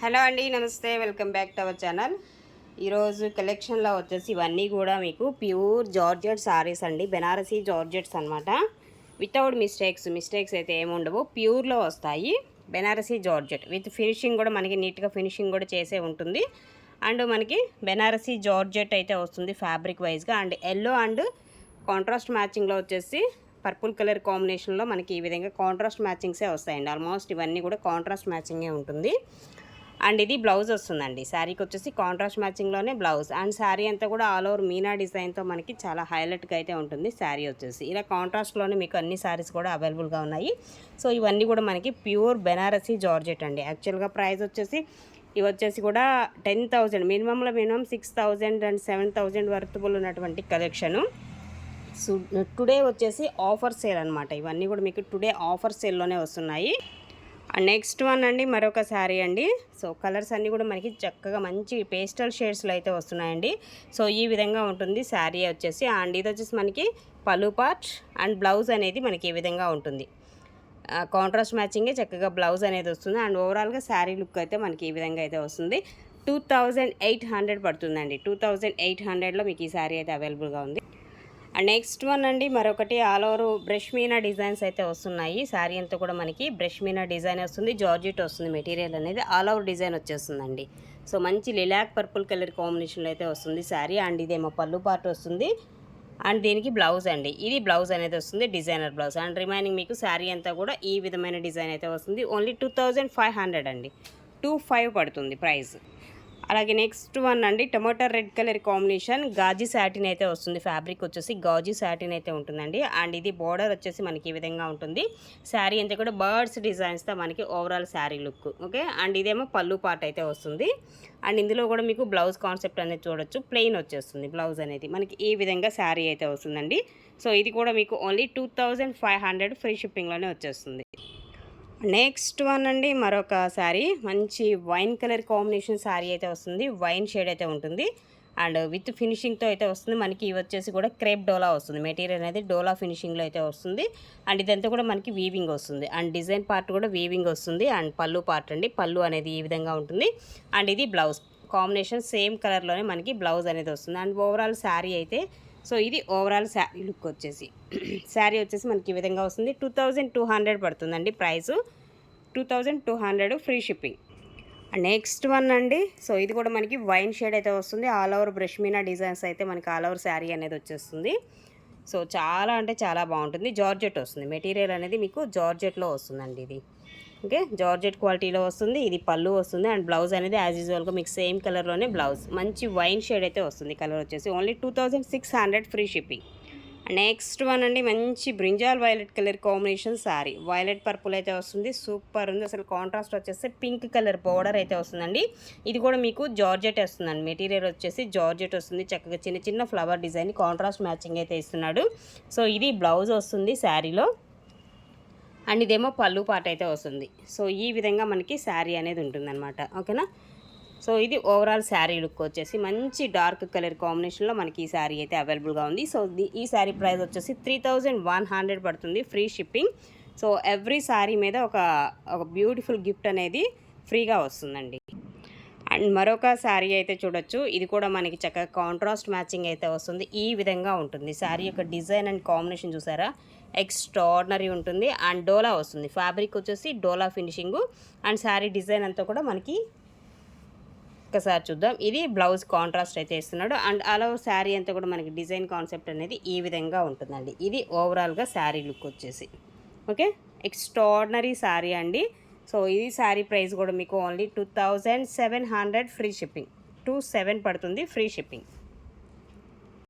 Hello అండి నమస్తే. Welcome back to our channel. ఈరోజు కలెక్షన్లో వచ్చేసి ఇవన్నీ కూడా మీకు ప్యూర్ జార్జెట్ సారీస్ అండి. బెనారసీ జార్జెట్స్ అనమాట వితౌట్ మిస్టేక్స్ మిస్టేక్స్ అయితే ఏముండవు ప్యూర్లో వస్తాయి. బెనారసీ జార్జెట్ విత్ ఫినిషింగ్ కూడా మనకి నీట్గా ఫినిషింగ్ కూడా చేసే ఉంటుంది. అండ్ మనకి బెనారసీ జార్జెట్ అయితే వస్తుంది ఫ్యాబ్రిక్ వైజ్గా అండ్ ఎల్లో అండ్ కాంట్రాస్ట్ మ్యాచింగ్లో వచ్చేసి పర్పుల్ కలర్ కాంబినేషన్లో మనకి ఈ విధంగా కాంట్రాస్ట్ మ్యాచింగ్సే వస్తాయండి. ఆల్మోస్ట్ ఇవన్నీ కూడా కాంట్రాస్ట్ మ్యాచింగే ఉంటుంది. అండ్ ఇది బ్లౌజ్ వస్తుందండి. శారీకి వచ్చేసి కాంట్రాస్ట్ మ్యాచింగ్లోనే బ్లౌజ్. అండ్ శారీ అంతా కూడా ఆల్ ఓవర్ మీనా డిజైన్తో మనకి చాలా హైలైట్గా అయితే ఉంటుంది శారీ వచ్చేసి. ఇలా కాంట్రాస్ట్లోనే మీకు అన్ని శారీస్ కూడా అవైలబుల్గా ఉన్నాయి. సో ఇవన్నీ కూడా మనకి ప్యూర్ బెనారసీ జార్జెట్ అండి. యాక్చువల్గా ప్రైస్ వచ్చేసి ఇవి వచ్చేసి కూడా ten thousand మినిమంలో minimum six thousand and seven thousand worthable ఉన్నటువంటి కలెక్షను టుడే వచ్చేసి ఆఫర్ సేల్ అనమాట ఇవన్నీ కూడా మీకు టుడే ఆఫర్ సేల్లోనే వస్తున్నాయి. నెక్స్ట్ వన్ అండి మరొక శారీ అండి. సో కలర్స్ అన్నీ కూడా మనకి చక్కగా మంచి పేస్టల్ షేడ్స్లో అయితే వస్తున్నాయండి. సో ఈ విధంగా ఉంటుంది శారీ వచ్చేసి. అండ్ ఇది వచ్చేసి మనకి పలు పార్ట్ అండ్ బ్లౌజ్ అనేది మనకి ఈ విధంగా ఉంటుంది. కాంట్రాస్ట్ మ్యాచింగే చక్కగా బ్లౌజ్ అనేది వస్తుంది. అండ్ ఓవరాల్గా శారీ లుక్ అయితే మనకి ఈ విధంగా అయితే వస్తుంది. టూ థౌజండ్ ఎయిట్ హండ్రెడ్ పడుతుందండి. టూ థౌజండ్ ఎయిట్ హండ్రెడ్లో మీకు ఈ శారీ అయితే అవైలబుల్గా ఉంది. నెక్స్ట్ వన్ అండి మరొకటి all over brush meena designs అయితే వస్తున్నాయి. శారీ అంతా కూడా మనకి బ్రష్ మీనా డిజైన్ వస్తుంది జార్జిట్ వస్తుంది మెటీరియల్ అనేది. ఆల్ ఓవర్ డిజైన్ వచ్చేస్తుందండి. సో మంచి లిలాక్ పర్పుల్ కలర్ కాంబినేషన్లో అయితే వస్తుంది శారీ అండ్ ఇదేమో పళ్ళు పార్ట్ వస్తుంది. అండ్ దీనికి బ్లౌజ్ అండి. ఇది బ్లౌజ్ అనేది వస్తుంది డిజైనర్ బ్లౌజ్. అండ్ రిమైనింగ్ మీకు శారీ అంతా కూడా ఈ విధమైన డిజైన్ అయితే వస్తుంది. ఓన్లీ టూ ఫైవ్ హండ్రెడ్ అండి. టూ ఫైవ్ పడుతుంది ప్రైస్. అలాగే నెక్స్ట్ వన్ అండి టమాటా red colour combination. Ghazi satin అయితే వస్తుంది ఫ్యాబ్రిక్ వచ్చేసి. గాజీ శాటిన్ అయితే ఉంటుందండి. అండ్ ఇది బార్డర్ వచ్చేసి మనకి ఈ విధంగా ఉంటుంది. శారీ అంతా కూడా బర్డ్స్ డిజైన్స్తో మనకి overall sari look okay and ఇదేమో పళ్ళు పార్ట్ అయితే వస్తుంది. అండ్ ఇందులో కూడా మీకు బ్లౌజ్ కాన్సెప్ట్ అనేది చూడొచ్చు. ప్లెయిన్ వచ్చేస్తుంది బ్లౌజ్ అనేది. మనకి ఈ విధంగా శారీ అయితే వస్తుందండి. సో ఇది కూడా మీకు only two five hundred free షిప్పింగ్లోనే వచ్చేస్తుంది. నెక్స్ట్ వన్ అండి మరొక శారీ. మంచి వైన్ కలర్ కాంబినేషన్ శారీ అయితే వస్తుంది. వైన్ షేడ్ అయితే ఉంటుంది. అండ్ విత్ ఫినిషింగ్తో అయితే వస్తుంది. మనకి ఇవి వచ్చేసి కూడా క్రేప్ డోలా వస్తుంది. మెటీరియల్ అనేది డోలా ఫినిషింగ్లో అయితే వస్తుంది. అండ్ ఇదంతా కూడా మనకి వీవింగ్ వస్తుంది. అండ్ డిజైన్ పార్ట్ కూడా వీవింగ్ వస్తుంది. అండ్ పళ్ళు పార్ట్ అండి. పళ్ళు అనేది ఈ విధంగా ఉంటుంది. అండ్ ఇది బ్లౌజ్. కాంబినేషన్ సేమ్ కలర్లోనే మనకి బ్లౌజ్ అనేది వస్తుంది. అండ్ ఓవరాల్ శారీ అయితే సో ఇది ఓవరాల్ శారీ లుక్ వచ్చేసి. శారీ వచ్చేసి మనకి ఈ విధంగా వస్తుంది. టూ థౌజండ్ టూ హండ్రెడ్ పడుతుందండి price. Two thousand two hundred free shipping. Next one అండి సో ఇది కూడా మనకి వైన్ షేడ్ అయితే వస్తుంది. ఆల్ ఓవర్ బ్రష్మీనా డిజైన్స్ అయితే మనకి ఆల్ ఓవర్ శారీ అనేది వచ్చేస్తుంది. సో చాలా అంటే చాలా బాగుంటుంది. జార్జెట్ వస్తుంది. మెటీరియల్ అనేది మీకు జార్జెట్లో వస్తుందండి ఇది. ఓకే? జార్జెట్ క్వాలిటీలో వస్తుంది ఇది పళ్ళు వస్తుంది అండ్ బ్లౌజ్ అనేది యాజ్ యూజువల్గా మీకు సేమ్ కలర్లోనే బ్లౌజ్. మంచి వైన్ షేడ్ అయితే వస్తుంది కలర్ వచ్చేసి. Only two thousand six hundred free shipping next one అండి మంచి brinjal violet colour combination sari violet purple అయితే వస్తుంది సూపర్ ఉంది. అసలు కాంట్రాస్ట్ వచ్చేసి పింక్ కలర్ బోర్డర్ అయితే వస్తుందండి. ఇది కూడా మీకు జార్జెట్ వస్తుందండి. మెటీరియల్ వచ్చేసి జార్జెట్ వస్తుంది. చక్కగా చిన్న చిన్న ఫ్లవర్ డిజైన్ కాంట్రాస్ట్ మ్యాచింగ్ అయితే ఇస్తున్నాడు. సో ఇది బ్లౌజ్ వస్తుంది శారీలో అండ్ ఇదేమో పళ్ళు పాట అయితే వస్తుంది. సో ఈ విధంగా మనకి శారీ అనేది ఉంటుందన్నమాట. ఓకేనా? సో ఇది ఓవరాల్ శారీ లుక్ వచ్చేసి మంచి డార్క్ కలర్ కాంబినేషన్లో మనకి ఈ శారీ అయితే అవైలబుల్గా ఉంది. సో ఈ శారీ ప్రైస్ వచ్చేసి త్రీ వన్ హండ్రెడ్ పడుతుంది free shipping. So every sari మీద ఒక ఒక బ్యూటిఫుల్ గిఫ్ట్ అనేది ఫ్రీగా వస్తుందండి. అండ్ మరొక శారీ అయితే చూడొచ్చు. ఇది కూడా మనకి చక్కగా కాంట్రాస్ట్ మ్యాచింగ్ అయితే వస్తుంది. ఈ విధంగా ఉంటుంది. శారీ యొక్క డిజైన్ అండ్ కాంబినేషన్ చూసారా? ఎక్స్ట్రాడినరీ ఉంటుంది. అండ్ డోలా వస్తుంది. ఫ్యాబ్రిక్ వచ్చేసి డోలా ఫినిషింగ్. అండ్ శారీ డిజైన్ అంతా కూడా మనకి ఒక్కసారి చూద్దాం. ఇది బ్లౌజ్ కాంట్రాస్ట్ అయితే ఇస్తున్నాడు. అండ్ అలా శారీ అంతా కూడా మనకి డిజైన్ కాన్సెప్ట్ అనేది ఈ విధంగా ఉంటుందండి. ఇది ఓవరాల్గా శారీ లుక్ వచ్చేసి. ఓకే? ఎక్స్ట్రాడినరీ శారీ అండి. సో ఇది శారీ ప్రైస్ కూడా మీకు only two thousand seven hundred free shipping. Two seven పడుతుంది ఫ్రీ షిప్పింగ్.